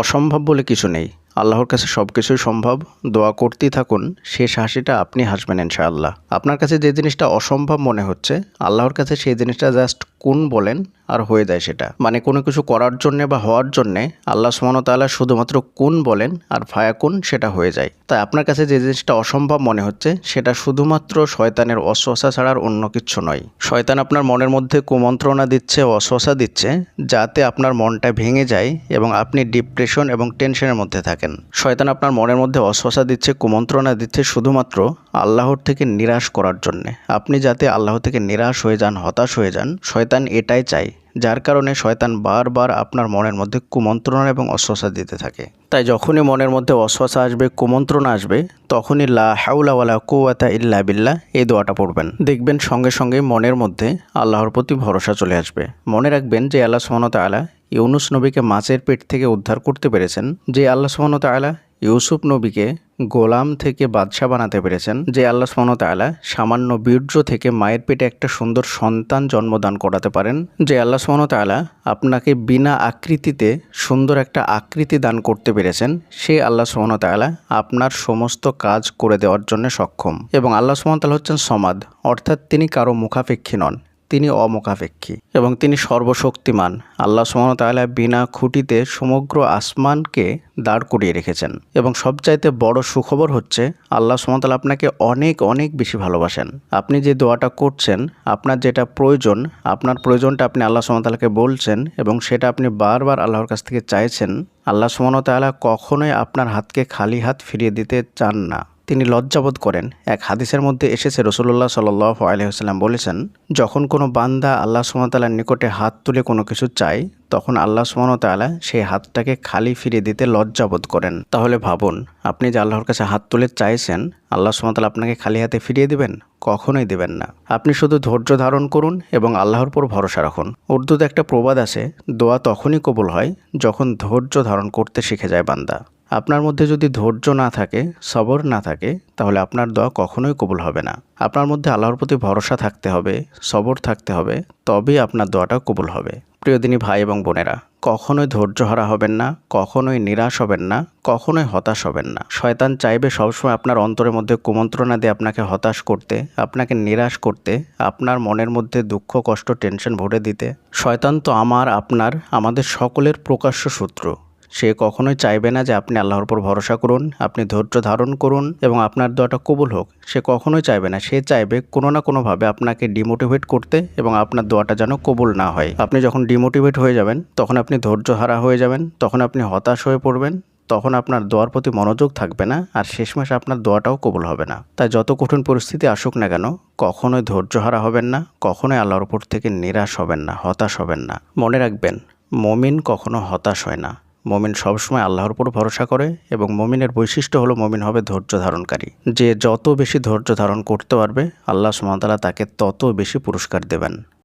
অসম্ভব বলে কিছু নেই। আল্লাহর কাছে সব কিছুই সম্ভব। দোয়া করতেই থাকুন, শেষ হাসিটা আপনি হাসবেন ইনশাআল্লাহ। আপনার কাছে যে জিনিসটা অসম্ভব মনে হচ্ছে, আল্লাহর কাছে সেই জিনিসটা জাস্ট কোন বলেন আর হয়ে যায় সেটা। মানে কোনো কিছু করার জন্যে বা হওয়ার জন্যে আল্লাহ সুমনতাল্লাহ শুধুমাত্র কোন বলেন আর ফায়া কোন সেটা হয়ে যায়। তাই আপনার কাছে যে জিনিসটা অসম্ভব মনে হচ্ছে সেটা শুধুমাত্র শয়তানের অশ্বাসা ছাড়ার অন্য কিছু নয়। শয়তান আপনার মনের মধ্যে কুমন্ত্রণা দিচ্ছে অশ্বাসা দিচ্ছে, যাতে আপনার মনটা ভেঙে যায় এবং আপনি ডিপ্রেশন এবং টেনশনের মধ্যে থাকেন। শয়তান আপনার মনের মধ্যে অশ্বাসা দিচ্ছে, কুমন্ত্রণা দিচ্ছে শুধুমাত্র আল্লাহর থেকে নিরাশ করার জন্যে। আপনি যাতে আল্লাহ থেকে নিরাশ হয়ে যান, হতাশ হয়ে যান, শয়তান এটাই চাই যার কারণে শয়তান বারবার আপনার মনের মধ্যে কুমন্ত্রণা এবং অশ্বাসা দিতে থাকে। তাই যখনই মনের মধ্যে অশ্বাসা আসবে, কুমন্ত্রণা আসবে, তখনই লা হাউলা ওয়ালা কুয়াতা ইল্লা বিল্লাহ এই দোয়াটা পড়বেন। দেখবেন সঙ্গে সঙ্গে মনের মধ্যে আল্লাহর প্রতি ভরসা চলে আসবে। মনে রাখবেন যে আল্লাহ সুমনত আলা ইউনুস নবীকে মাছের পেট থেকে উদ্ধার করতে পেরেছেন। যে আল্লাহ সুমনত আলা ইউসুফ নবীকে গোলাম থেকে বাদশাহ বানাতে পেরেছেন, যে আল্লাহ সুমতালা সামান্য বীর্য থেকে মায়ের পেটে একটা সুন্দর সন্তান জন্মদান করাতে পারেন, যে আল্লাহ সুমতালা আপনাকে বিনা আকৃতিতে সুন্দর একটা আকৃতি দান করতে পেরেছেন, সে আল্লাহ সুমতালা আপনার সমস্ত কাজ করে দেওয়ার জন্য সক্ষম। এবং আল্লাহ সুমতাল হচ্ছেন সমাদ, অর্থাৎ তিনি কারও মুখাপেক্ষী নন। তিনি অমোকাপেক্ষী এবং তিনি সর্বশক্তিমান। আল্লাহ সুমতালা বিনা খুঁটিতে সমগ্র আসমানকে দাঁড় করিয়ে রেখেছেন এবং সবচাইতে বড় সুখবর হচ্ছে, আল্লাহ সুমতালা আপনাকে অনেক অনেক বেশি ভালোবাসেন। আপনি যে দোয়াটা করছেন, আপনার যেটা প্রয়োজন, আপনার প্রয়োজনটা আপনি আল্লাহ সুমতালাকে বলছেন এবং সেটা আপনি বারবার আল্লাহর কাছ থেকে চাইছেন, আল্লাহ সুমতালা কখনোই আপনার হাতকে খালি হাত ফিরিয়ে দিতে চান না। তিনি লজ্জাবোধ করেন। এক হাদিসের মধ্যে এসেছে রসুল্লাহ সাল আলহিহাল্লাম বলেছেন, যখন কোনো বান্দা আল্লাহ সুমতালার নিকটে হাত তুলে কোনো কিছু চায়, তখন আল্লাহ সুমতালা সেই হাতটাকে খালি ফিরিয়ে দিতে লজ্জাবোধ করেন। তাহলে ভাবুন, আপনি যে আল্লাহর কাছে হাত তুলে চাইছেন, আল্লাহ সুমতালা আপনাকে খালি হাতে ফিরিয়ে দিবেন? কখনোই দিবেন না। আপনি শুধু ধৈর্য ধারণ করুন এবং আল্লাহর উপর ভরসা রাখুন। উর্দুতে একটা প্রবাদ আছে, দোয়া তখনই কবুল হয় যখন ধৈর্য ধারণ করতে শিখে যায় বান্দা। আপনার মধ্যে যদি ধৈর্য না থাকে, সবর না থাকে, তাহলে আপনার দোয়া কখনোই কবুল হবে না। আপনার মধ্যে আল্লাহর প্রতি ভরসা থাকতে হবে, সবর থাকতে হবে, তবেই আপনার দোয়াটা কবুল হবে। প্রিয়দিনী ভাই এবং বোনেরা, কখনোই ধৈর্য হারা হবেন না, কখনোই নিরাশ হবেন না, কখনোই হতাশ হবেন না। শয়তান চাইবে সবসময় আপনার অন্তরের মধ্যে কুমন্ত্রণা দিয়ে আপনাকে হতাশ করতে, আপনাকে নিরাশ করতে, আপনার মনের মধ্যে দুঃখ, কষ্ট, টেনশন ভরে দিতে। শয়তান তো আমার, আপনার, আমাদের সকলের প্রকাশ্য শত্রু। সে কখনোই চাইবে না যে আপনি আল্লাহর উপর ভরসা করুন, আপনি ধৈর্য ধারণ করুন এবং আপনার দোয়াটা কবুল হোক। সে কখনোই চাইবে না। সে চাইবে কোনো না কোনোভাবে আপনাকে ডিমোটিভেট করতে এবং আপনার দোয়াটা যেন কবুল না হয়। আপনি যখন ডিমোটিভেট হয়ে যাবেন, তখন আপনি ধৈর্য হারা হয়ে যাবেন, তখন আপনি হতাশ হয়ে পড়বেন, তখন আপনার দোয়ার প্রতি মনোযোগ থাকবে না আর শেষ শেষমেশ আপনার দোয়াটাও কবুল হবে না। তাই যত কঠিন পরিস্থিতি আসুক না কেন, কখনোই ধৈর্য হারা হবেন না, কখনোই আল্লাহর উপর থেকে নিরাশ হবেন না, হতাশ হবেন না। মনে রাখবেন, মমিন কখনো হতাশ হয় না। মমিন সবসময় আল্লাহর উপর ভরসা করে এবং মমিনের বৈশিষ্ট্য হলো মমিন হবে ধৈর্য ধারণকারী। যে যত বেশি ধৈর্য ধারণ করতে পারবে, আল্লাহ সুমতালা তাকে তত বেশি পুরস্কার দেবেন।